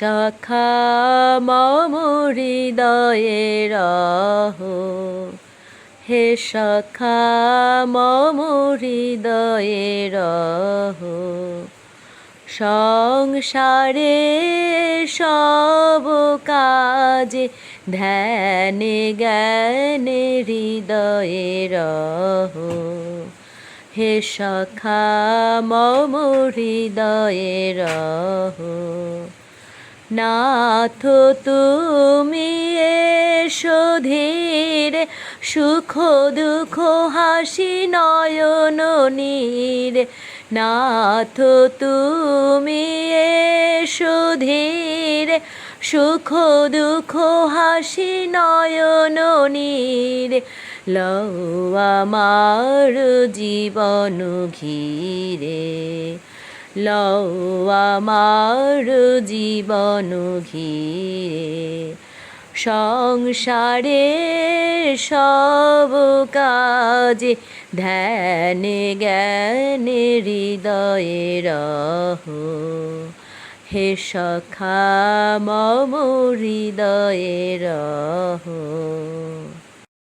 সখা মম হৃদয়ে রহ। হে সখা মম হৃদয়ে রহ। সংসারে সব কাজে ধ্যানে জ্ঞানে হৃদয়ে রহ। হে সখা মম হৃদয়ে রহ। নাথ, তুমি এসো ধীরে, সুখ, দুঃখ, হাসি, নয়ন, নীরে। নাথ, তুমি এসো ধীরে, সুখ, দুঃখ, হাসি, নয়ন, নীরে। লও আমার জীবন ঘিরে। লও আমার জীবন ঘিরে, সংসারে সব কাজে ধ্যানে জ্ঞানে হৃদয়ে রহ। হে সখা, মম হৃদয়ে রহ।